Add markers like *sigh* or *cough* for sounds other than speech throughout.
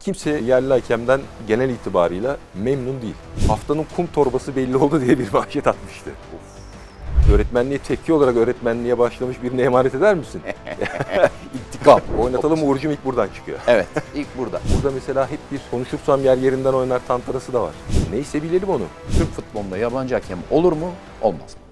Kimse yerli hakemden genel itibarıyla memnun değil. Haftanın kum torbası belli oldu diye bir manşet atmıştı. Of. Öğretmenliğe tepki olarak öğretmenliğe başlamış birine emanet eder misin? *laughs* İntikam. *laughs* Oynatalım Uğur'cum ilk buradan çıkıyor. Evet, ilk burada. Burada mesela hep bir konuşursam yer yerinden oynar tantarası da var. Neyse bilelim onu. Türk futbolunda yabancı hakem olur mu, olmaz mı?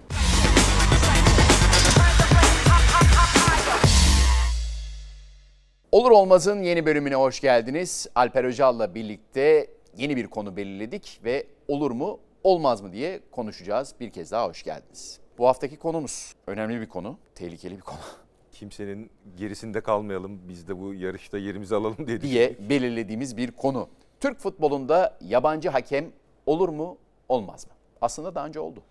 Olur Olmaz'ın yeni bölümüne hoş geldiniz. Alper Öcal'la birlikte yeni bir konu belirledik ve olur mu, olmaz mı diye konuşacağız. Bir kez daha hoş geldiniz. Bu haftaki konumuz önemli bir konu, tehlikeli bir konu *laughs* Kimsenin gerisinde kalmayalım, biz de bu yarışta yerimizi alalım diye diye belirlediğimiz bir konu. Türk futbolunda yabancı hakem olur mu, olmaz mı? Aslında daha önce oldu.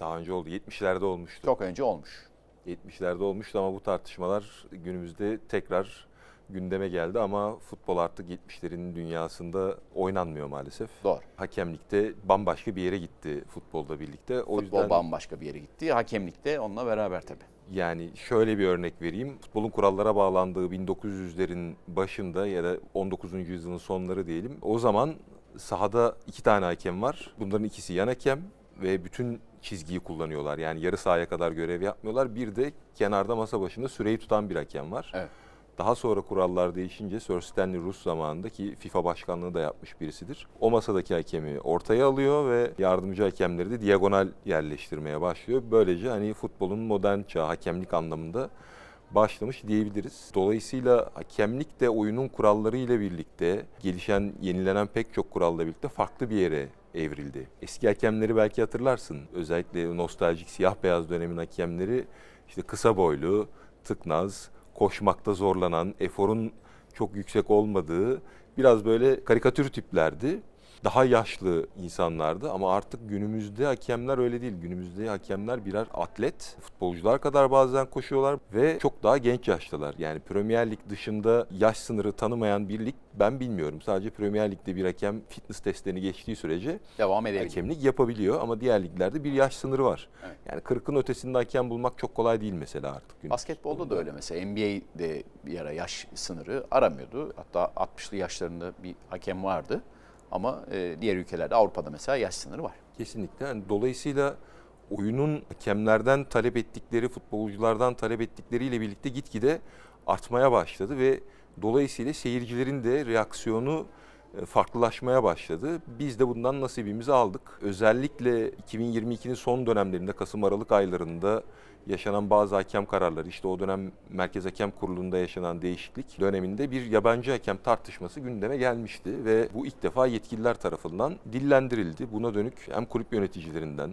Daha önce oldu, 70'lerde olmuştu. Çok önce olmuş. 70'lerde olmuştu ama bu tartışmalar günümüzde tekrar gündeme geldi ama futbol artık 70'lerin dünyasında oynanmıyor maalesef. Doğru. Hakemlikte bambaşka bir yere gitti futbolda birlikte. O Futbol yüzden bambaşka bir yere gitti. Hakemlik de onunla beraber tabii. yani şöyle bir örnek vereyim. Futbolun kurallara bağlandığı 1900'lerin başında ya da 19. yüzyılın sonları diyelim. O zaman sahada iki tane hakem var. Bunların ikisi yan hakem ve bütün çizgiyi kullanıyorlar. Yani yarı sahaya kadar görev yapmıyorlar. Bir de kenarda masa başında süreyi tutan bir hakem var. Evet. Daha sonra kurallar değişince Sir Stanley Rus zamanında ki FIFA başkanlığı da yapmış birisidir. O masadaki hakemi ortaya alıyor ve yardımcı hakemleri de diagonal yerleştirmeye başlıyor. Böylece hani futbolun modern çağ hakemlik anlamında başlamış diyebiliriz. Dolayısıyla hakemlik de oyunun kuralları ile birlikte gelişen, yenilenen pek çok kuralla birlikte farklı bir yere evrildi. Eski hakemleri belki hatırlarsın. Özellikle nostaljik siyah beyaz dönemin hakemleri işte kısa boylu, tıknaz, koşmakta zorlanan, eforun çok yüksek olmadığı biraz böyle karikatür tiplerdi. Daha yaşlı insanlardı ama artık günümüzde hakemler öyle değil. Günümüzde hakemler birer atlet. Futbolcular kadar bazen koşuyorlar ve çok daha genç yaştalar. Yani Premier Lig dışında yaş sınırı tanımayan bir lig ben bilmiyorum. Sadece Premier Lig'de bir hakem fitness testlerini geçtiği sürece Devam edelim. hakemlik yapabiliyor ama diğer liglerde bir yaş sınırı var. Evet. Yani 40'ın ötesinde hakem bulmak çok kolay değil mesela artık. Basketbolda da öyle mesela. NBA'de bir ara yaş sınırı aramıyordu. Hatta 60'lı yaşlarında bir hakem vardı. Ama e, diğer ülkelerde Avrupa'da mesela yaş sınırı var. Kesinlikle. Dolayısıyla oyunun hakemlerden talep ettikleri, futbolculardan talep ettikleriyle birlikte gitgide artmaya başladı ve dolayısıyla seyircilerin de reaksiyonu farklılaşmaya başladı. Biz de bundan nasibimizi aldık. Özellikle 2022'nin son dönemlerinde Kasım-Aralık aylarında yaşanan bazı hakem kararları, işte o dönem Merkez Hakem Kurulu'nda yaşanan değişiklik döneminde bir yabancı hakem tartışması gündeme gelmişti ve bu ilk defa yetkililer tarafından dillendirildi. Buna dönük hem kulüp yöneticilerinden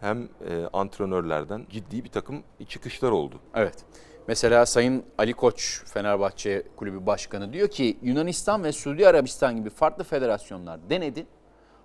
hem e, antrenörlerden ciddi bir takım çıkışlar oldu. Evet. Mesela Sayın Ali Koç Fenerbahçe Kulübü Başkanı diyor ki Yunanistan ve Suudi Arabistan gibi farklı federasyonlar denedi.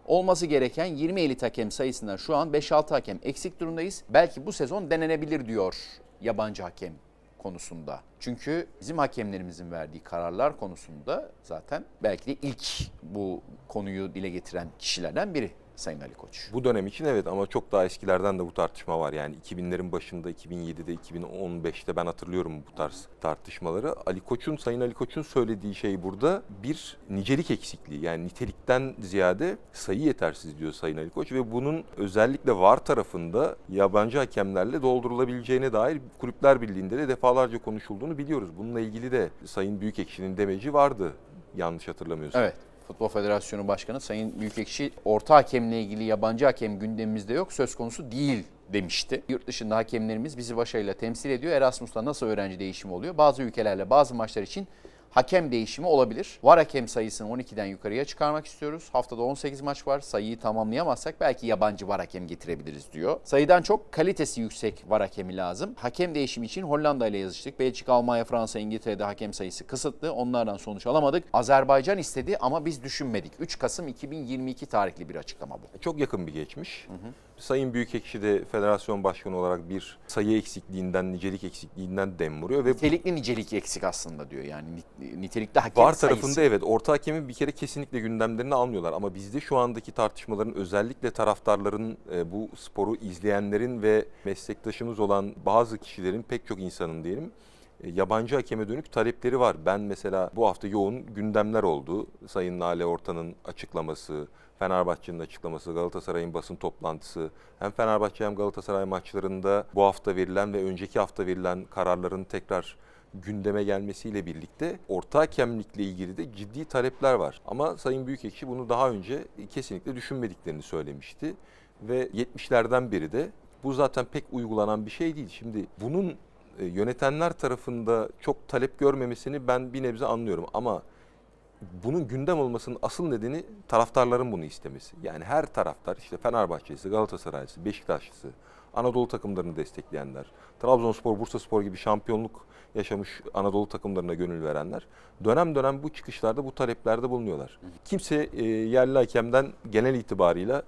Olması gereken 20 elit hakem sayısından şu an 5-6 hakem eksik durumdayız. Belki bu sezon denenebilir diyor yabancı hakem konusunda. Çünkü bizim hakemlerimizin verdiği kararlar konusunda zaten belki de ilk bu konuyu dile getiren kişilerden biri Sayın Ali Koç. Bu dönem için evet ama çok daha eskilerden de bu tartışma var. Yani 2000'lerin başında, 2007'de, 2015'te ben hatırlıyorum bu tarz tartışmaları. Ali Koç'un, Sayın Ali Koç'un söylediği şey burada bir nicelik eksikliği. Yani nitelikten ziyade sayı yetersiz diyor Sayın Ali Koç ve bunun özellikle VAR tarafında yabancı hakemlerle doldurulabileceğine dair Kulüpler Birliği'nde de defalarca konuşulduğunu biliyoruz. Bununla ilgili de Sayın Büyükekşi'nin demeci vardı yanlış hatırlamıyorsam. Evet. Futbol Federasyonu Başkanı Sayın Büyükekşi orta hakemle ilgili yabancı hakem gündemimizde yok söz konusu değil demişti. Yurt dışında hakemlerimiz bizi başarıyla temsil ediyor. Erasmus'ta nasıl öğrenci değişimi oluyor? Bazı ülkelerle bazı maçlar için hakem değişimi olabilir. Var hakem sayısını 12'den yukarıya çıkarmak istiyoruz. Haftada 18 maç var. Sayıyı tamamlayamazsak belki yabancı var hakem getirebiliriz diyor. Sayıdan çok kalitesi yüksek var hakemi lazım. Hakem değişimi için Hollanda ile yazıştık. Belçika, Almanya, Fransa, İngiltere'de hakem sayısı kısıtlı. Onlardan sonuç alamadık. Azerbaycan istedi ama biz düşünmedik. 3 Kasım 2022 tarihli bir açıklama bu. Çok yakın bir geçmiş. Sayın Büyükekşi de federasyon başkanı olarak bir sayı eksikliğinden, nicelik eksikliğinden dem vuruyor ve Nitelikli nicelik eksik aslında diyor. Yani nitelikli hakem VAR sayısı. tarafında evet orta hakemi bir kere kesinlikle gündemlerine almıyorlar ama bizde şu andaki tartışmaların özellikle taraftarların, e, bu sporu izleyenlerin ve meslektaşımız olan bazı kişilerin pek çok insanın diyelim e, yabancı hakeme dönük talepleri var. Ben mesela bu hafta yoğun gündemler oldu. Sayın Lale Ortan'ın açıklaması, Fenerbahçe'nin açıklaması, Galatasaray'ın basın toplantısı. Hem Fenerbahçe hem Galatasaray maçlarında bu hafta verilen ve önceki hafta verilen kararların tekrar gündeme gelmesiyle birlikte orta hakemlikle ilgili de ciddi talepler var. Ama Sayın Büyükekşi bunu daha önce kesinlikle düşünmediklerini söylemişti. Ve 70'lerden beri de bu zaten pek uygulanan bir şey değil. Şimdi bunun e, yönetenler tarafında çok talep görmemesini ben bir nebze anlıyorum ama bunun gündem olmasının asıl nedeni taraftarların bunu istemesi. Yani her taraftar işte Fenerbahçe'si, Galatasaray'sı, Beşiktaşlısı, Anadolu takımlarını destekleyenler, Trabzonspor, Bursaspor gibi şampiyonluk yaşamış Anadolu takımlarına gönül verenler dönem dönem bu çıkışlarda bu taleplerde bulunuyorlar. Kimse e, yerli hakemden genel itibarıyla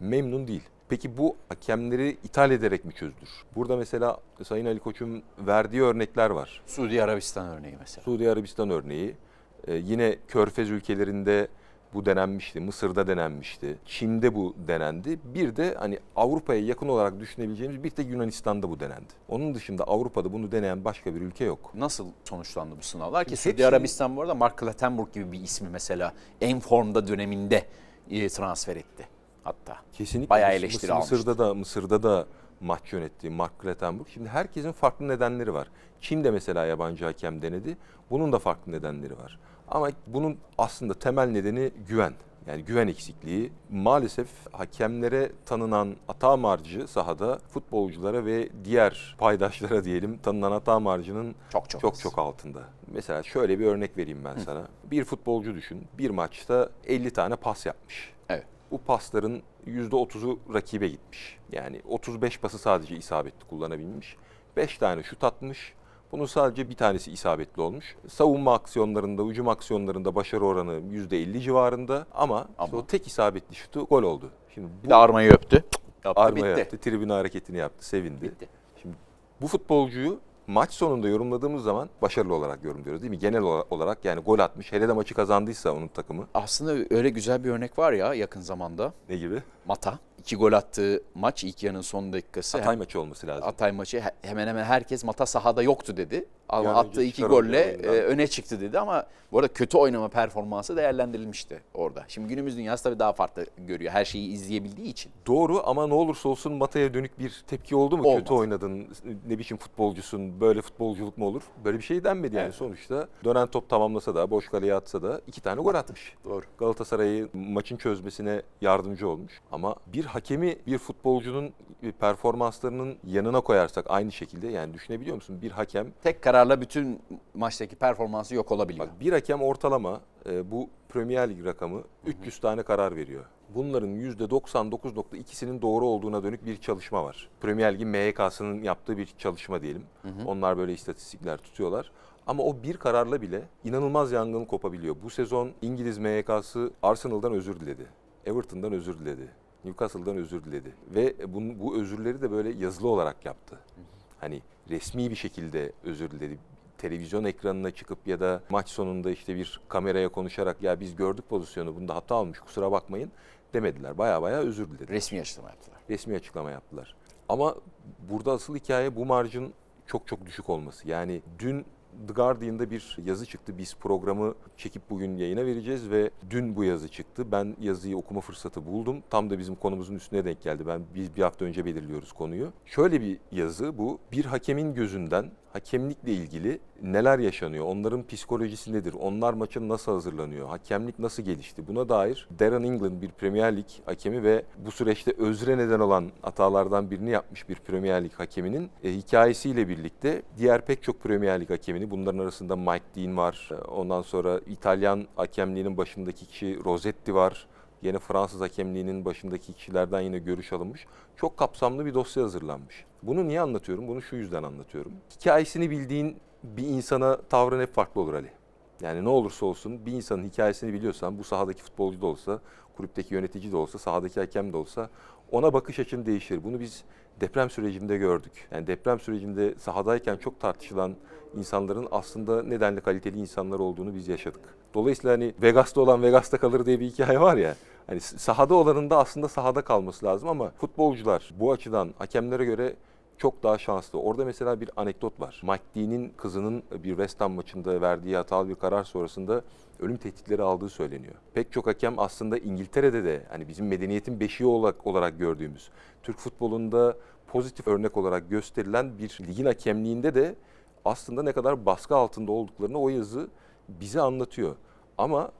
memnun değil. Peki bu hakemleri ithal ederek mi çözülür? Burada mesela Sayın Ali Koç'un verdiği örnekler var. Suudi Arabistan örneği mesela. Suudi Arabistan örneği. Ee, yine Körfez ülkelerinde bu denenmişti. Mısır'da denenmişti. Çin'de bu denendi. Bir de hani Avrupa'ya yakın olarak düşünebileceğimiz bir tek Yunanistan'da bu denendi. Onun dışında Avrupa'da bunu deneyen başka bir ülke yok. Nasıl sonuçlandı bu sınavlar ki? Hepsi- Suudi Arabistan bu arada Mark Clattenburg gibi bir ismi mesela en formda döneminde e, transfer etti hatta. Kesinlikle. Bayağı eleştiri Mısır-. Mısır'da da Mısır'da da maç yönetti Mark Clattenburg. Şimdi herkesin farklı nedenleri var. Çin de mesela yabancı hakem denedi. Bunun da farklı nedenleri var. Ama bunun aslında temel nedeni güven. Yani güven eksikliği. Maalesef hakemlere tanınan hata marjı sahada futbolculara ve diğer paydaşlara *laughs* diyelim tanınan hata marjının Çok çok çok az. çok altında. Mesela şöyle bir örnek vereyim ben sana. Bir futbolcu düşün. Bir maçta 50 tane pas yapmış. Evet. Bu pasların %30'u rakibe gitmiş. Yani 35 pası sadece isabetli kullanabilmiş. 5 tane şut atmış. Bunun sadece bir tanesi isabetli olmuş. Savunma aksiyonlarında, hücum aksiyonlarında başarı oranı %50 civarında ama, işte Ama- o tek isabetli şutu gol oldu. Şimdi bu Bir de armayı öptü. Yaptı arma bitti. yaptı, tribüne hareketini yaptı, sevindi. Bitti. Şimdi bu futbolcuyu maç sonunda yorumladığımız zaman başarılı olarak yorumluyoruz değil mi? Genel ola- olarak yani gol atmış, hele de maçı kazandıysa onun takımı. Aslında öyle güzel bir örnek var ya yakın zamanda. Ne gibi? Mata. İki gol attığı maç ilk yarının son dakikası. Hatay maçı olması lazım. Hatay maçı he- hemen hemen herkes Mata sahada yoktu dedi. Ama Yani attığı iki golle e, öne çıktı dedi ama bu arada kötü oynama performansı değerlendirilmişti orada. Şimdi günümüz dünyası tabii daha farklı görüyor. Her şeyi izleyebildiği için. Doğru ama ne olursa olsun Mata'ya dönük bir tepki oldu mu? Olmadı. Kötü oynadın, ne biçim futbolcusun, böyle futbolculuk mu olur? Böyle bir şey denmedi yani Evet. sonuçta. Dönen top tamamlasa da, boş kaleye atsa da iki tane gol atmış. Doğru. Galatasaray'ı maçın çözmesine yardımcı olmuş. Ama bir hakemi bir futbolcunun performanslarının yanına koyarsak aynı şekilde yani düşünebiliyor musun? Bir hakem Tek kararla bütün maçtaki performansı yok olabiliyor. Bak bir hakem ortalama e, bu Premier Lig rakamı 300 tane karar veriyor. Bunların %99.2'sinin doğru olduğuna dönük bir çalışma var. Premier Lig'in MHK'sının yaptığı bir çalışma diyelim. Onlar böyle istatistikler tutuyorlar. Ama o bir kararla bile inanılmaz yangın kopabiliyor. Bu sezon İngiliz MHK'sı Arsenal'dan özür diledi. Everton'dan özür diledi. Newcastle'dan özür diledi. Ve bu, bu özürleri de böyle yazılı olarak yaptı. Hani resmi bir şekilde özür diledi televizyon ekranına çıkıp ya da maç sonunda işte bir kameraya konuşarak ya biz gördük pozisyonu bunda hata olmuş kusura bakmayın demediler. Baya baya özür diledi. Resmi açıklama yaptılar. Resmi açıklama yaptılar. Ama burada asıl hikaye bu marjın çok çok düşük olması. Yani dün The Guardian'da bir yazı çıktı. Biz programı çekip bugün yayına vereceğiz ve dün bu yazı çıktı. Ben yazıyı okuma fırsatı buldum. Tam da bizim konumuzun üstüne denk geldi. Ben biz bir hafta önce belirliyoruz konuyu. Şöyle bir yazı bu. Bir hakemin gözünden hakemlikle ilgili neler yaşanıyor? Onların psikolojisi nedir? Onlar maça nasıl hazırlanıyor? Hakemlik nasıl gelişti? Buna dair Darren England bir Premier Lig hakemi ve bu süreçte özre neden olan hatalardan birini yapmış bir Premier Lig hakeminin e, hikayesiyle birlikte diğer pek çok Premier Lig hakemini bunların arasında Mike Dean var. E, Ondan sonra İtalyan hakemliğinin başındaki kişi Rossetti var. Yine Fransız hakemliğinin başındaki kişilerden yine görüş alınmış. Çok kapsamlı bir dosya hazırlanmış. Bunu niye anlatıyorum? Bunu şu yüzden anlatıyorum. Hikayesini bildiğin bir insana tavrın hep farklı olur Ali. Yani ne olursa olsun bir insanın hikayesini biliyorsan bu sahadaki futbolcu da olsa, kulüpteki yönetici de olsa, sahadaki hakem de olsa ona bakış açın değişir. Bunu biz deprem sürecinde gördük. Yani deprem sürecinde sahadayken çok tartışılan insanların aslında nedenli kaliteli insanlar olduğunu biz yaşadık. Dolayısıyla hani Vegas'ta olan Vegas'ta kalır diye bir hikaye var ya. Hani sahada olanın da aslında sahada kalması lazım ama futbolcular bu açıdan hakemlere göre çok daha şanslı. Orada mesela bir anekdot var. Mike kızının bir West Ham maçında verdiği hatalı bir karar sonrasında ölüm tehditleri aldığı söyleniyor. Pek çok hakem aslında İngiltere'de de hani bizim medeniyetin beşiği olarak, olarak gördüğümüz Türk futbolunda pozitif örnek olarak gösterilen bir ligin hakemliğinde de aslında ne kadar baskı altında olduklarını o yazı bize anlatıyor. Ama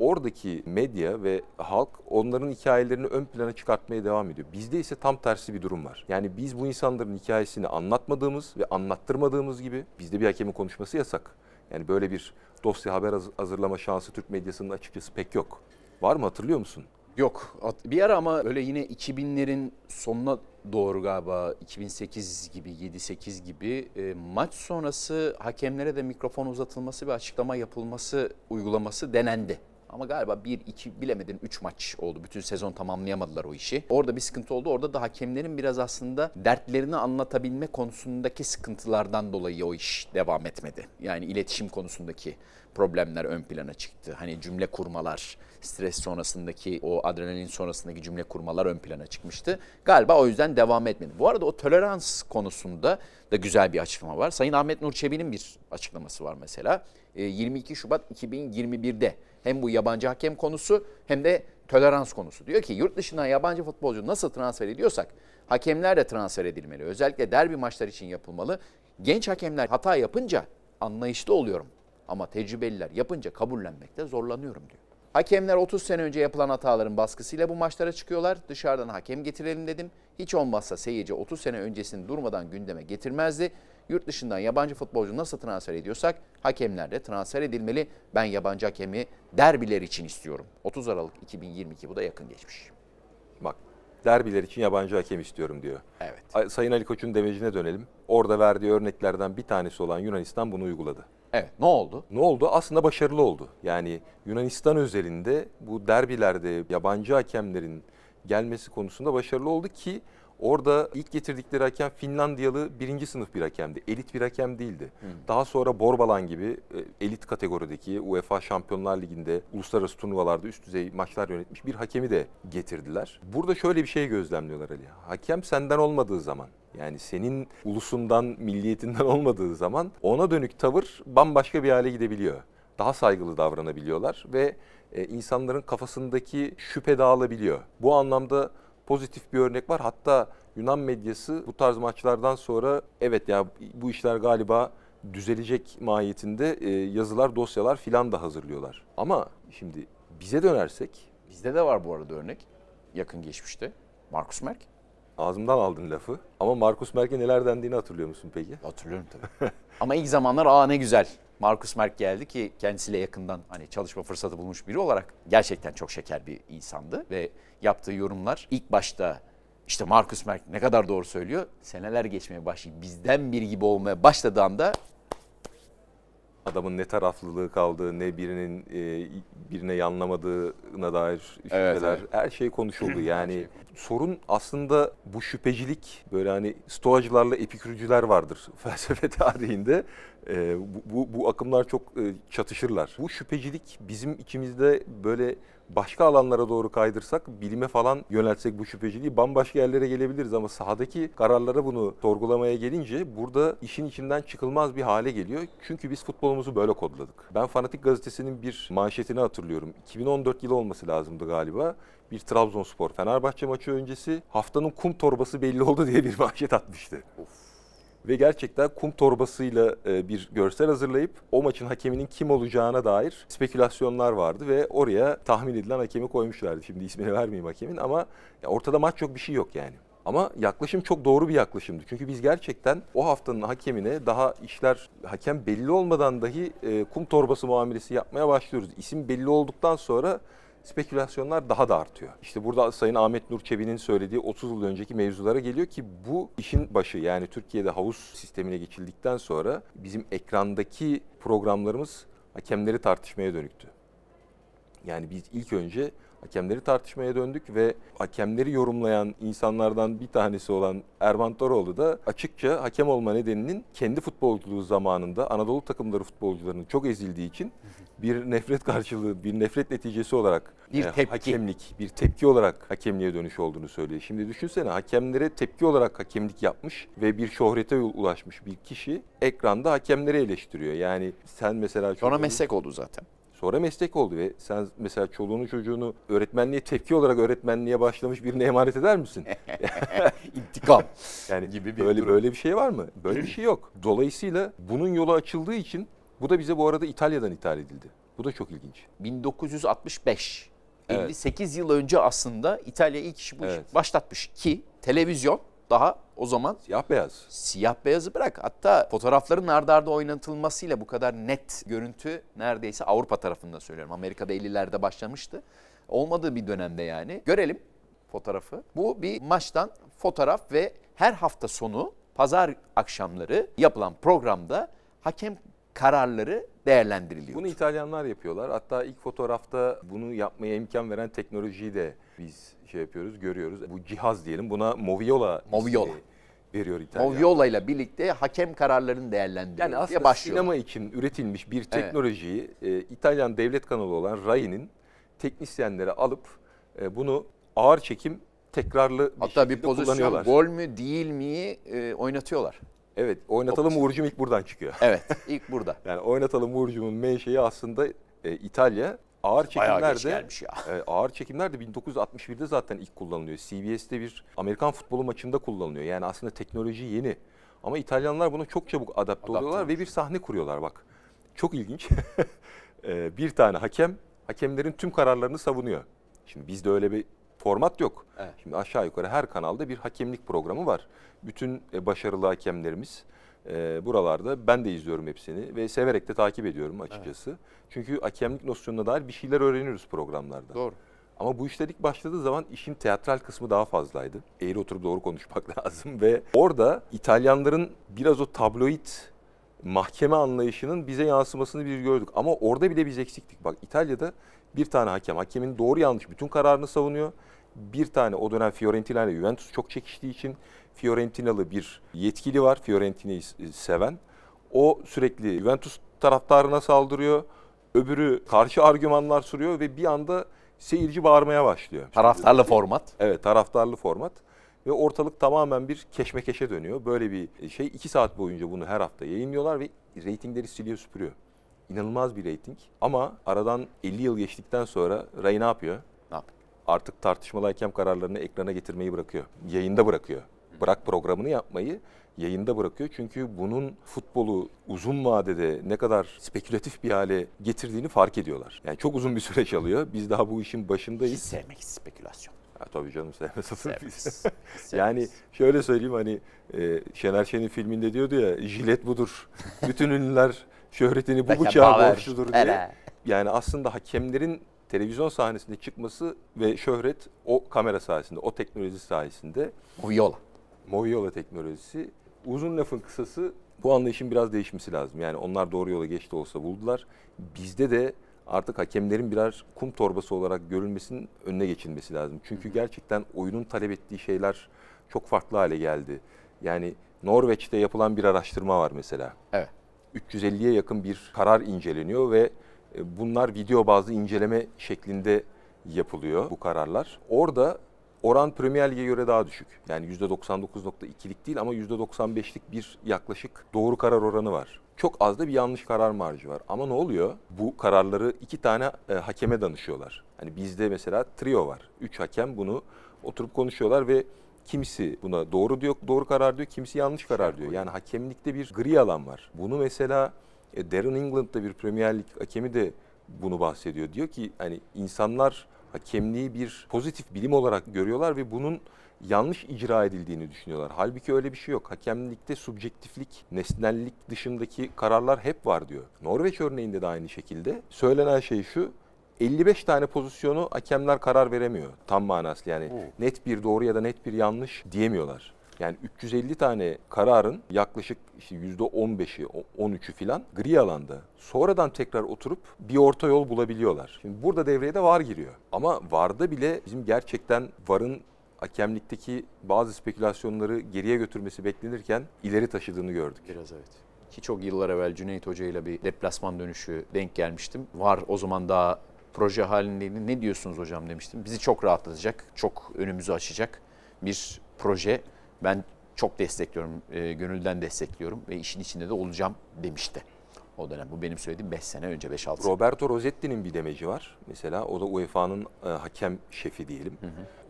oradaki medya ve halk onların hikayelerini ön plana çıkartmaya devam ediyor. Bizde ise tam tersi bir durum var. Yani biz bu insanların hikayesini anlatmadığımız ve anlattırmadığımız gibi bizde bir hakemin konuşması yasak. Yani böyle bir dosya haber haz- hazırlama şansı Türk medyasının açıkçası pek yok. Var mı hatırlıyor musun? Yok. Bir ara ama öyle yine 2000'lerin sonuna doğru galiba 2008 gibi 7-8 gibi e, maç sonrası hakemlere de mikrofon uzatılması ve açıklama yapılması uygulaması denendi. Ama galiba 1 2 bilemedin 3 maç oldu. Bütün sezon tamamlayamadılar o işi. Orada bir sıkıntı oldu. Orada da hakemlerin biraz aslında dertlerini anlatabilme konusundaki sıkıntılardan dolayı o iş devam etmedi. Yani iletişim konusundaki problemler ön plana çıktı. Hani cümle kurmalar, stres sonrasındaki o adrenalin sonrasındaki cümle kurmalar ön plana çıkmıştı. Galiba o yüzden devam etmedi. Bu arada o tolerans konusunda da güzel bir açıklama var. Sayın Ahmet Nur Çebi'nin bir açıklaması var mesela. E, 22 Şubat 2021'de hem bu yabancı hakem konusu hem de tolerans konusu. Diyor ki yurt dışından yabancı futbolcu nasıl transfer ediyorsak hakemler de transfer edilmeli. Özellikle derbi maçlar için yapılmalı. Genç hakemler hata yapınca anlayışlı oluyorum. Ama tecrübeliler yapınca kabullenmekte zorlanıyorum diyor. Hakemler 30 sene önce yapılan hataların baskısıyla bu maçlara çıkıyorlar. Dışarıdan hakem getirelim dedim. Hiç olmazsa seyirci 30 sene öncesini durmadan gündeme getirmezdi. Yurt dışından yabancı futbolcu nasıl transfer ediyorsak hakemler de transfer edilmeli. Ben yabancı hakemi derbiler için istiyorum. 30 Aralık 2022 bu da yakın geçmiş. Bak derbiler için yabancı hakem istiyorum diyor. Evet. Ay- Sayın Ali Koç'un demecine dönelim. Orada verdiği örneklerden bir tanesi olan Yunanistan bunu uyguladı. Evet ne oldu? Ne oldu? Aslında başarılı oldu. Yani Yunanistan özelinde bu derbilerde yabancı hakemlerin gelmesi konusunda başarılı oldu ki orada ilk getirdikleri hakem Finlandiyalı birinci sınıf bir hakemdi. Elit bir hakem değildi. Daha sonra Borbalan gibi e, elit kategorideki UEFA Şampiyonlar Ligi'nde uluslararası turnuvalarda üst düzey maçlar yönetmiş bir hakemi de getirdiler. Burada şöyle bir şey gözlemliyorlar Ali. Hakem senden olmadığı zaman yani senin ulusundan, milliyetinden *laughs* olmadığı zaman ona dönük tavır bambaşka bir hale gidebiliyor. Daha saygılı davranabiliyorlar ve e, insanların kafasındaki şüphe dağılabiliyor. Bu anlamda pozitif bir örnek var. Hatta Yunan medyası bu tarz maçlardan sonra evet ya bu işler galiba düzelecek mahiyetinde e, yazılar, dosyalar filan da hazırlıyorlar. Ama şimdi bize dönersek Bizde de var bu arada örnek. Yakın geçmişte. Markus Merk. ağzımdan aldın lafı. Ama Markus Merk'e neler dendiğini hatırlıyor musun peki? Hatırlıyorum tabii. *laughs* Ama ilk zamanlar aa ne güzel. Markus Merk geldi ki kendisiyle yakından hani çalışma fırsatı bulmuş biri olarak gerçekten çok şeker bir insandı ve yaptığı yorumlar ilk başta işte Markus Merk ne kadar doğru söylüyor. Seneler geçmeye başlayıp bizden biri gibi olmaya başladığı anda adamın ne taraflılığı kaldığı, ne birinin e, birine yanlamadığına dair şüpheler, evet. her şey konuşuldu. Yani sorun aslında bu şüphecilik böyle hani stoacılarla epikürcüler vardır *laughs* felsefe tarihinde. E, bu, bu, bu akımlar çok e, çatışırlar. Bu şüphecilik bizim içimizde böyle başka alanlara doğru kaydırsak, bilime falan yöneltsek bu şüpheciliği bambaşka yerlere gelebiliriz ama sahadaki kararlara bunu sorgulamaya gelince burada işin içinden çıkılmaz bir hale geliyor. Çünkü biz futbolumuzu böyle kodladık. Ben Fanatik Gazetesi'nin bir manşetini hatırlıyorum. 2014 yılı olması lazımdı galiba. Bir Trabzonspor Fenerbahçe maçı öncesi haftanın kum torbası belli oldu diye bir *laughs* manşet atmıştı. Ve gerçekten kum torbasıyla e, bir görsel hazırlayıp o maçın hakeminin kim olacağına dair spekülasyonlar vardı ve oraya tahmin edilen hakemi koymuşlardı. Şimdi ismini vermeyeyim hakemin ama ortada maç yok bir şey yok yani. Ama yaklaşım çok doğru bir yaklaşımdı. Çünkü biz gerçekten o haftanın hakemine daha işler hakem belli olmadan dahi e, kum torbası muamelesi yapmaya başlıyoruz. İsim belli olduktan sonra spekülasyonlar daha da artıyor. İşte burada Sayın Ahmet Nur Çebi'nin söylediği 30 yıl önceki mevzulara geliyor ki bu işin başı yani Türkiye'de havuz sistemine geçildikten sonra bizim ekrandaki programlarımız hakemleri tartışmaya dönüktü. Yani biz ilk önce hakemleri tartışmaya döndük ve hakemleri yorumlayan insanlardan bir tanesi olan Erman Toroğlu da açıkça hakem olma nedeninin kendi futbolculuğu zamanında Anadolu takımları futbolcularının çok ezildiği için bir nefret karşılığı, bir nefret neticesi olarak Bir e, tepki. hakemlik, bir tepki olarak hakemliğe dönüş olduğunu söylüyor. Şimdi düşünsene hakemlere tepki olarak hakemlik yapmış ve bir şöhrete ulaşmış bir kişi ekranda hakemleri eleştiriyor. Yani sen mesela Sonra meslek oldu zaten. Sonra meslek oldu ve sen mesela çoluğunu çocuğunu öğretmenliğe tepki olarak öğretmenliğe başlamış birine emanet eder misin? *laughs* İntikam. *laughs* Yani Gibi bir böyle durum. böyle bir şey var mı? Böyle bir şey yok. Dolayısıyla bunun yolu açıldığı için bu da bize bu arada İtalya'dan ithal edildi. Bu da çok ilginç. 1965. Evet. 58 yıl önce aslında İtalya ilk işi bu işi Evet. başlatmış ki televizyon daha o zaman Siyah beyaz. siyah beyazı bırak. Hatta fotoğrafların ardarda arda oynatılmasıyla bu kadar net görüntü neredeyse Avrupa tarafında söylüyorum. Amerika'da 50'lerde başlamıştı. Olmadığı bir dönemde yani. Görelim fotoğrafı. Bu bir maçtan fotoğraf ve her hafta sonu pazar akşamları yapılan programda hakem kararları değerlendiriliyor. Bunu İtalyanlar yapıyorlar. Hatta ilk fotoğrafta bunu yapmaya imkan veren teknolojiyi de biz şey yapıyoruz, görüyoruz. Bu cihaz diyelim. Buna Moviola, Moviola. veriyor İtalyanlar. Moviola ile birlikte hakem kararlarını değerlendiriyor Yani diye aslında başlıyor. sinema için üretilmiş bir teknolojiyi e, İtalyan devlet kanalı olan RAI'nin teknisyenleri alıp e, bunu ağır çekim tekrarlı bir Hatta bir şekilde pozisyon kullanıyorlar. gol mü değil mi e, oynatıyorlar. Evet, oynatalım Uğur'cum ilk buradan çıkıyor. Evet *laughs* ilk burada. Yani oynatalım Uğur'cumun menşei aslında e, İtalya. Ağır Bayağı geç çekimlerde gelmiş ya. e, ağır çekimler de 1961'de zaten ilk kullanılıyor. CBS'te bir Amerikan futbolu maçında kullanılıyor. Yani aslında teknoloji yeni. Ama İtalyanlar buna çok çabuk adapte, Adapte oluyorlar ve bir sahne kuruyorlar bak. Çok ilginç. *laughs* E, bir tane hakem hakemlerin tüm kararlarını savunuyor. Şimdi bizde öyle bir format yok. Evet. Şimdi aşağı yukarı her kanalda bir hakemlik programı var. Bütün e, başarılı hakemlerimiz e, buralarda ben de izliyorum hepsini ve severek de takip ediyorum açıkçası. Çünkü hakemlik nosyonuna dair bir şeyler öğreniyoruz programlarda. Doğru. Ama bu işler ilk başladığı zaman işin teatral kısmı daha fazlaydı. Eğri oturup doğru konuşmak *laughs* lazım ve orada İtalyanların biraz o tabloid mahkeme anlayışının bize yansımasını bir gördük. Ama orada bile biz eksiktik. Bak İtalya'da bir tane hakem, hakemin doğru yanlış bütün kararını savunuyor. Bir tane o dönem Fiorentina ile Juventus çok çekiştiği için Fiorentinalı bir yetkili var. Fiorentina'yı seven. O sürekli Juventus taraftarına saldırıyor. Öbürü karşı argümanlar sunuyor ve bir anda seyirci bağırmaya başlıyor. Taraftarlı format. Evet taraftarlı format ve ortalık tamamen bir keşmekeşe dönüyor. Böyle bir şey iki saat boyunca bunu her hafta yayınlıyorlar ve reytingleri siliyor süpürüyor. İnanılmaz bir reyting ama aradan 50 yıl geçtikten sonra Ray ne yapıyor? Ne yapayım? Artık tartışmalı hakem kararlarını ekrana getirmeyi bırakıyor. Yayında bırakıyor. Bırak programını yapmayı yayında bırakıyor. Çünkü bunun futbolu uzun vadede ne kadar spekülatif bir hale getirdiğini fark ediyorlar. Yani çok uzun bir süreç alıyor. Biz daha bu işin Hiç başındayız. sevmek spekülasyon. Ya tabii canım sevmez olur? *laughs* Sevmez. Yani şöyle söyleyeyim hani e, Şener Şen'in filminde diyordu ya jilet budur. Bütün ünlüler şöhretini bu bıçağa borçludur diye. Yani aslında hakemlerin televizyon sahnesinde çıkması ve şöhret o kamera sayesinde, o teknoloji sayesinde Moviola. Moviola teknolojisi. Uzun lafın kısası bu anlayışın biraz değişmesi lazım. Yani onlar doğru yola geçti olsa buldular. Bizde de artık hakemlerin birer kum torbası olarak görülmesinin önüne geçilmesi lazım. Çünkü gerçekten oyunun talep ettiği şeyler çok farklı hale geldi. Yani Norveç'te yapılan bir araştırma var mesela. Evet. 350'ye yakın bir karar inceleniyor ve e, bunlar video bazlı inceleme şeklinde yapılıyor bu kararlar. Orada oran Premier Lig'e göre daha düşük. Yani %99.2'lik değil ama %95'lik bir yaklaşık doğru karar oranı var. Çok az da bir yanlış karar marjı var. Ama ne oluyor? Bu kararları iki tane e, hakeme danışıyorlar. Hani bizde mesela trio var. Üç hakem bunu oturup konuşuyorlar ve kimisi buna doğru diyor, doğru karar diyor, kimisi yanlış karar diyor. Yani hakemlikte bir gri alan var. Bunu mesela e, Darren England'da bir Premier Lig hakemi de bunu bahsediyor. Diyor ki hani insanlar hakemliği bir pozitif bilim olarak görüyorlar ve bunun yanlış icra edildiğini düşünüyorlar. Halbuki öyle bir şey yok. Hakemlikte subjektiflik, nesnellik dışındaki kararlar hep var diyor. Norveç örneğinde de aynı şekilde. Söylenen şey şu, 55 tane pozisyonu hakemler karar veremiyor tam manaslı yani net bir doğru ya da net bir yanlış diyemiyorlar. Yani 350 tane kararın yaklaşık işte %15'i, o- 13'ü filan gri alanda. Sonradan tekrar oturup bir orta yol bulabiliyorlar. Şimdi burada devreye de VAR giriyor. Ama VAR'da bile bizim gerçekten VAR'ın hakemlikteki bazı spekülasyonları geriye götürmesi beklenirken ileri taşıdığını gördük. Biraz evet. Ki çok yıllar evvel Cüneyt Hoca ile bir deplasman dönüşü denk gelmiştim. Var o zaman daha proje halindeydi. Ne diyorsunuz hocam demiştim. Bizi çok rahatlatacak, çok önümüzü açacak bir proje. Ben çok destekliyorum, e, gönülden destekliyorum ve işin içinde de olacağım demişti. O dönem bu benim söylediğim 5 sene önce, 5-6 sene. Roberto Rossetti'nin bir demeci var. Mesela o da UEFA'nın e, hakem şefi diyelim.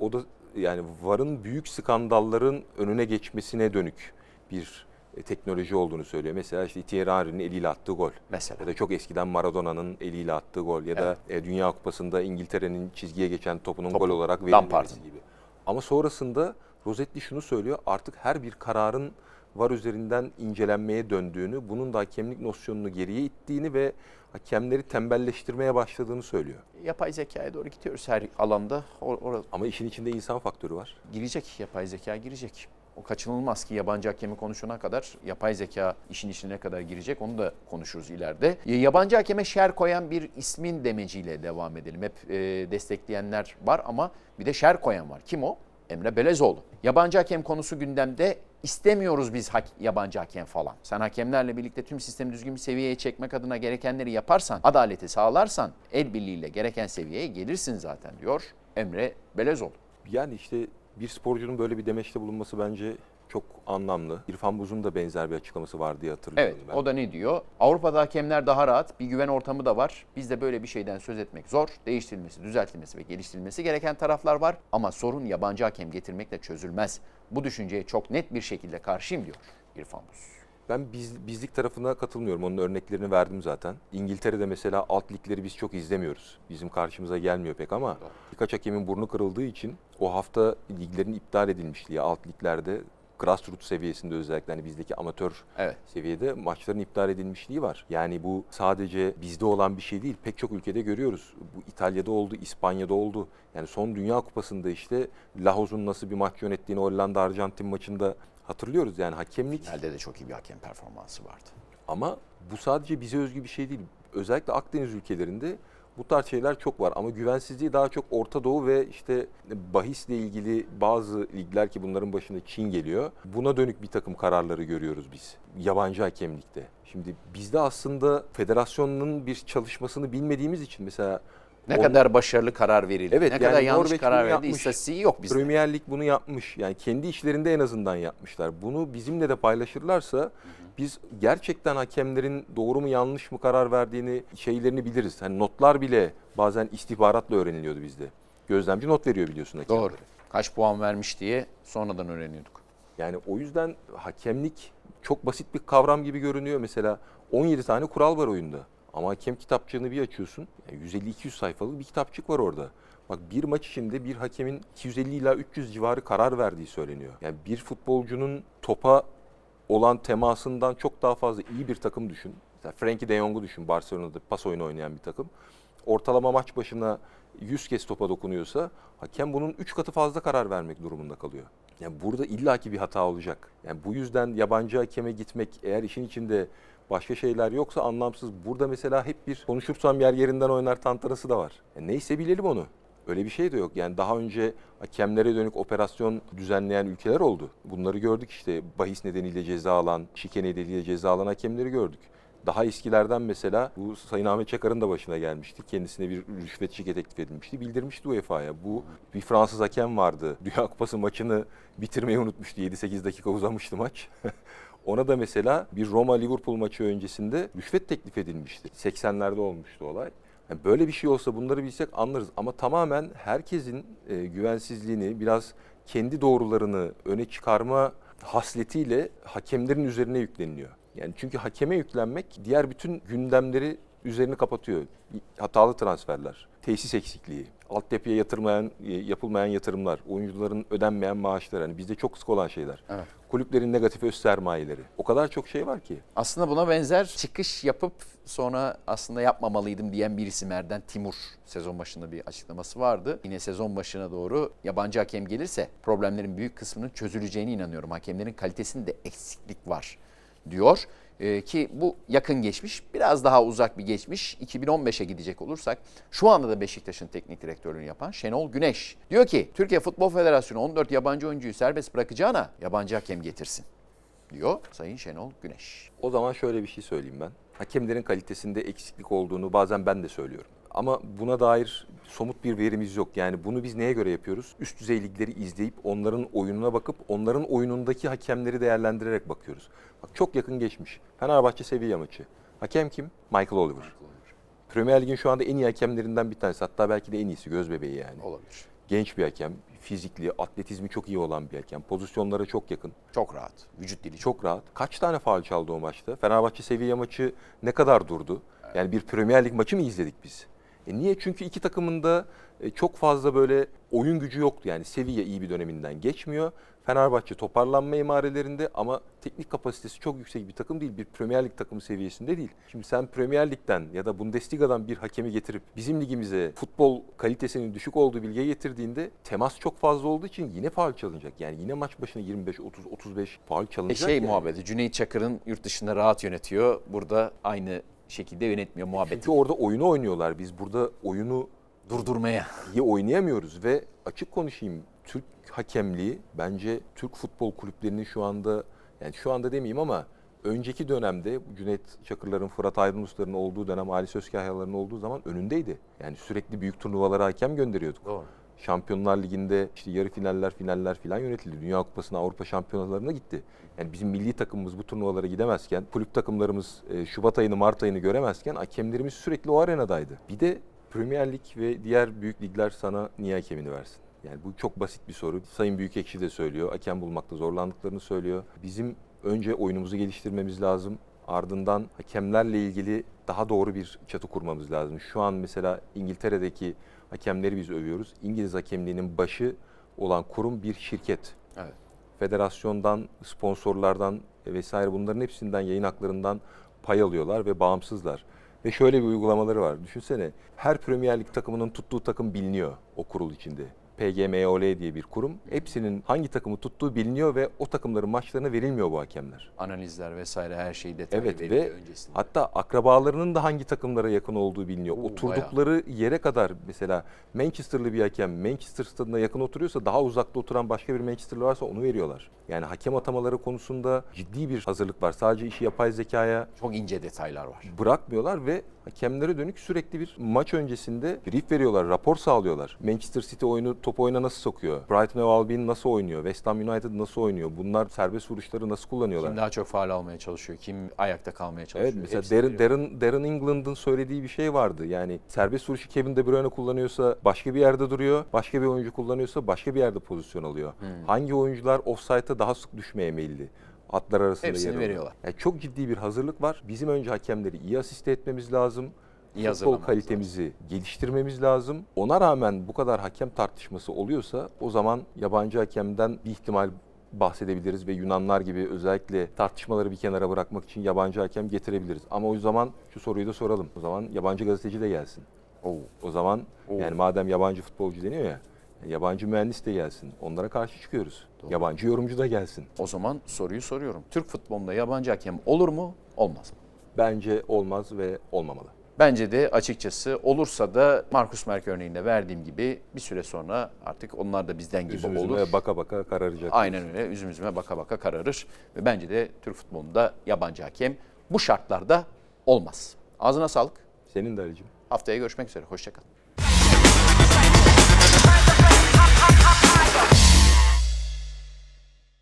O da yani VAR'ın büyük skandalların önüne geçmesine dönük bir e, teknoloji olduğunu söylüyor. Mesela işte Thierry Henry'nin eliyle attığı gol. Mesela. Ya da çok eskiden Maradona'nın eliyle attığı gol ya da e, Dünya Kupası'nda İngiltere'nin çizgiye geçen topunun Topu, gol olarak verilmesi gibi. Ama sonrasında Rossetti şunu söylüyor. Artık her bir kararın VAR üzerinden incelenmeye döndüğünü, bunun da hakemlik nosyonunu geriye ittiğini ve hakemleri tembelleştirmeye başladığını söylüyor. Yapay zekaya doğru gidiyoruz her alanda. Or- or- Ama işin içinde insan faktörü var. girecek, yapay zeka girecek. O kaçınılmaz ki yabancı hakemi konuşana kadar yapay zeka işin içine kadar girecek. Onu da konuşuruz ileride. E, Yabancı hakeme şer koyan bir ismin demeciyle devam edelim. Hep e, destekleyenler var ama bir de şer koyan var. Kim o? Emre Belezoğlu. Yabancı hakem konusu gündemde. İstemiyoruz biz hak- yabancı hakem falan. Sen hakemlerle birlikte tüm sistemi düzgün bir seviyeye çekmek adına gerekenleri yaparsan, adaleti sağlarsan el birliğiyle gereken seviyeye gelirsin zaten diyor Emre Belezoğlu. Yani işte bir sporcunun böyle bir demeçte bulunması bence çok anlamlı. İrfan Buz'un da benzer bir açıklaması var diye hatırlıyorum Evet, ben. o da ne diyor? Avrupa'da hakemler daha rahat, bir güven ortamı da var. Bizde böyle bir şeyden söz etmek zor. Değiştirilmesi, düzeltilmesi ve geliştirilmesi gereken taraflar var. Ama sorun yabancı hakem getirmekle çözülmez. Bu düşünceye çok net bir şekilde karşıyım diyor İrfan Buz. Ben biz, bizlik tarafına katılmıyorum. Onun örneklerini verdim zaten. İngiltere'de mesela alt ligleri biz çok izlemiyoruz. Bizim karşımıza gelmiyor pek ama birkaç hakemin burnu kırıldığı için o hafta liglerin iptal edilmişliği alt liglerde grassroots seviyesinde özellikle hani bizdeki amatör Evet. seviyede maçların iptal edilmişliği var. Yani bu sadece bizde olan bir şey değil. Pek çok ülkede görüyoruz. Bu İtalya'da oldu, İspanya'da oldu. Yani son Dünya Kupası'nda işte Lahoz'un nasıl bir maç yönettiğini Hollanda Arjantin maçında hatırlıyoruz. Yani hakemlik Elde de çok iyi bir hakem performansı vardı. ama bu sadece bize özgü bir şey değil. Özellikle Akdeniz ülkelerinde bu tarz şeyler çok var ama güvensizliği daha çok Orta Doğu ve işte bahisle ilgili bazı ligler ki bunların başında Çin geliyor. Buna dönük bir takım kararları görüyoruz biz yabancı hakemlikte. Şimdi bizde aslında federasyonun bir çalışmasını bilmediğimiz için mesela Ne on- kadar başarılı karar verildi, Evet, ne kadar yani yanlış Norveç karar verildi istatistiği yok bizde. Premier Lig bunu yapmış. Yani kendi işlerinde en azından yapmışlar. Bunu bizimle de paylaşırlarsa biz gerçekten hakemlerin doğru mu yanlış mı karar verdiğini şeylerini biliriz. Hani notlar bile bazen istihbaratla öğreniliyordu bizde. Gözlemci not veriyor biliyorsun hakemlere. Doğru. Kaç puan vermiş diye sonradan öğreniyorduk. Yani o yüzden hakemlik çok basit bir kavram gibi görünüyor. Mesela 17 tane kural var oyunda. Ama hakem kitapçığını bir açıyorsun. yani 150-200 sayfalık bir kitapçık var orada. Bak bir maç içinde bir hakemin 250 ila 300 civarı karar verdiği söyleniyor. Yani bir futbolcunun topa olan temasından çok daha fazla iyi bir takım düşün. Mesela Frenkie de Jong'u düşün Barcelona'da pas oyunu oynayan bir takım. Ortalama maç başına 100 kez topa dokunuyorsa hakem bunun 3 katı fazla karar vermek durumunda kalıyor. Yani burada illaki bir hata olacak. Yani bu yüzden yabancı hakeme gitmek eğer işin içinde başka şeyler yoksa anlamsız. Burada mesela hep bir konuşursam yer yerinden oynar tantanası da var. Yani neyse bilelim onu. Öyle bir şey de yok. Yani daha önce hakemlere dönük operasyon düzenleyen ülkeler oldu. Bunları gördük işte bahis nedeniyle ceza alan, şike nedeniyle ceza alan hakemleri gördük. Daha eskilerden mesela bu Sayın Ahmet Çakar'ın da başına gelmişti. Kendisine bir rüşvet şike teklif edilmişti. Bildirmişti UEFA'ya. Bu bir Fransız hakem vardı. *laughs* Dünya Kupası maçını bitirmeyi unutmuştu. 7-8 dakika uzamıştı maç. *laughs* Ona da mesela bir Roma-Liverpool maçı öncesinde rüşvet teklif edilmişti. 80'lerde olmuştu olay. Yani böyle bir şey olsa bunları bilsek anlarız. Ama tamamen herkesin e, güvensizliğini, biraz kendi doğrularını öne çıkarma hasletiyle hakemlerin üzerine yükleniliyor. Yani çünkü hakeme yüklenmek diğer bütün gündemleri üzerini kapatıyor. Hatalı transferler, tesis eksikliği, altyapıya yatırmayan, e, yapılmayan yatırımlar, oyuncuların ödenmeyen maaşları. Hani bizde çok sık olan şeyler. Evet. Kulüplerin negatif öz sermayeleri. O kadar çok şey var ki. Aslında buna benzer çıkış yapıp sonra aslında yapmamalıydım diyen bir isim Erden Timur sezon başında bir açıklaması vardı. Yine sezon başına doğru yabancı hakem gelirse problemlerin büyük kısmının çözüleceğine inanıyorum. Hakemlerin kalitesinde eksiklik var diyor. Ee, ki bu yakın geçmiş, biraz daha uzak bir geçmiş. 2015'e gidecek olursak şu anda da Beşiktaş'ın teknik direktörlüğünü yapan Şenol Güneş diyor ki Türkiye Futbol Federasyonu 14 yabancı oyuncuyu serbest bırakacağına yabancı hakem getirsin diyor Sayın Şenol Güneş. O zaman şöyle bir şey söyleyeyim ben. Hakemlerin kalitesinde eksiklik olduğunu bazen ben de söylüyorum. Ama buna dair somut bir verimiz yok. Yani bunu biz neye göre yapıyoruz? Üst düzey ligleri izleyip onların oyununa bakıp onların oyunundaki hakemleri değerlendirerek bakıyoruz. Bak çok yakın geçmiş. Fenerbahçe Sevilla maçı. Hakem kim? Michael Oliver. Premier Lig'in şu anda en iyi hakemlerinden bir tanesi. Hatta belki de en iyisi göz bebeği yani. Olabilir. Genç bir hakem, fizikli, atletizmi çok iyi olan bir hakem. Pozisyonlara çok yakın. Çok rahat. Vücut dili çok. Rahat. Kaç tane faul çaldı o maçta? Fenerbahçe Sevilla maçı ne kadar durdu? Yani bir Premier Lig maçı mı izledik biz? E niye? Çünkü iki takımın da e, çok fazla böyle oyun gücü yoktu. Yani Sevilla iyi bir döneminden geçmiyor. Fenerbahçe toparlanma emarelerinde ama teknik kapasitesi çok yüksek bir takım değil. Bir Premier Lig takımı seviyesinde değil. Şimdi sen Premier Lig'den ya da Bundesliga'dan bir hakemi getirip bizim ligimize futbol kalitesinin düşük olduğu bilgiye getirdiğinde temas çok fazla olduğu için yine faul çalınacak. Yani yine maç başına 25, 30, 35 faul E çalınacak. şey yani. muhabbeti Cüneyt Çakır'ın yurt dışında rahat yönetiyor. Burada aynı şekilde yönetmiyor muhabbeti. Çünkü orada oyunu oynuyorlar. Biz burada oyunu Durdurmaya. iyi oynayamıyoruz ve açık konuşayım Türk hakemliği bence Türk futbol kulüplerinin şu anda yani şu anda demeyeyim ama önceki dönemde Cüneyt Çakırların, Fırat Aydınusların olduğu dönem, Ali Sözkahyaların olduğu zaman önündeydi. Yani sürekli büyük turnuvalara hakem gönderiyorduk. Doğru. Şampiyonlar Ligi'nde işte yarı finaller, finaller filan yönetildi. Dünya Kupası'na, Avrupa Şampiyonalarına gitti. Yani bizim milli takımımız bu turnuvalara gidemezken, kulüp takımlarımız e, Şubat ayını, Mart ayını göremezken hakemlerimiz sürekli o arenadaydı. Bir de Premier Lig ve diğer büyük ligler sana niye hakemini versin? Yani bu çok basit bir soru. Sayın Büyükekşi de söylüyor. Hakem bulmakta zorlandıklarını söylüyor. Bizim önce oyunumuzu geliştirmemiz lazım. Ardından hakemlerle ilgili daha doğru bir çatı kurmamız lazım. Şu an mesela İngiltere'deki hakemleri biz övüyoruz. İngiliz hakemliğinin başı olan kurum bir şirket. Evet. Federasyondan, sponsorlardan vesaire bunların hepsinden yayın haklarından pay alıyorlar ve bağımsızlar. Ve şöyle bir uygulamaları var. Düşünsene her Premier Lig takımının tuttuğu takım biliniyor o kurul içinde. PGMOL diye bir kurum. Hepsinin hangi takımı tuttuğu biliniyor ve o takımların maçlarına verilmiyor bu hakemler. Analizler vesaire her şeyi detaylı Evet veriliyor ve öncesinde. hatta akrabalarının da hangi takımlara yakın olduğu biliniyor. Oo, Oturdukları yere kadar mesela Manchester'lı bir hakem Manchester stadına yakın oturuyorsa daha uzakta oturan başka bir Manchester'lı varsa onu veriyorlar. Yani hakem atamaları konusunda ciddi bir hazırlık var. Sadece işi yapay zekaya Çok ince detaylar var. bırakmıyorlar ve hakemlere dönük sürekli bir maç öncesinde brief veriyorlar, rapor sağlıyorlar. Manchester City oyunu top oyuna nasıl sokuyor? Brighton ve Albion nasıl oynuyor? West Ham United nasıl oynuyor? Bunlar serbest vuruşları nasıl kullanıyorlar? Kim daha çok faal almaya çalışıyor, kim ayakta kalmaya çalışıyor. Evet mesela Darren. Darren, Darren England'ın söylediği bir şey vardı. Yani serbest vuruşu Kevin De Bruyne kullanıyorsa başka bir yerde duruyor. Başka bir oyuncu kullanıyorsa başka bir yerde pozisyon alıyor. Hmm. Hangi oyuncular offside'a daha sık düşmeye meyilli? Atlar arasında Hepsini yer veriyorlar. Yani çok ciddi bir hazırlık var. Bizim önce hakemleri iyi asiste etmemiz lazım. Futbol kalitemizi geliştirmemiz lazım. Ona rağmen bu kadar hakem tartışması oluyorsa o zaman yabancı hakemden bir ihtimal bahsedebiliriz ve Yunanlar gibi özellikle tartışmaları bir kenara bırakmak için yabancı hakem getirebiliriz. Ama o zaman şu soruyu da soralım. O zaman yabancı gazeteci de gelsin. Oo. O zaman Oo. yani madem yabancı futbolcu deniyor ya yabancı mühendis de gelsin. Onlara karşı çıkıyoruz. Yabancı yorumcu da gelsin. O zaman soruyu soruyorum. Türk futbolunda yabancı hakem olur mu, olmaz mı? Bence olmaz ve olmamalı. Bence de açıkçası olursa da Markus Merk örneğinde verdiğim gibi bir süre sonra artık onlar da bizden gibi Üzüm olur. üzüme baka baka kararacak. Aynen öyle. Üzüm üzüme baka baka kararır. Ve bence de Türk futbolunda yabancı hakem bu şartlarda olmaz. Ağzına sağlık. Senin de Ali'cim. Haftaya görüşmek üzere. Hoşçakal.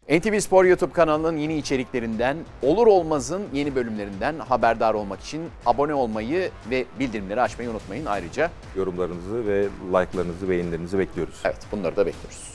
NTV Spor YouTube kanalının yeni içeriklerinden, olur olmazın yeni bölümlerinden haberdar olmak için abone olmayı ve bildirimleri açmayı unutmayın. Ayrıca Yorumlarınızı ve like'larınızı, beğenilerinizi bekliyoruz. evet bunları da bekliyoruz.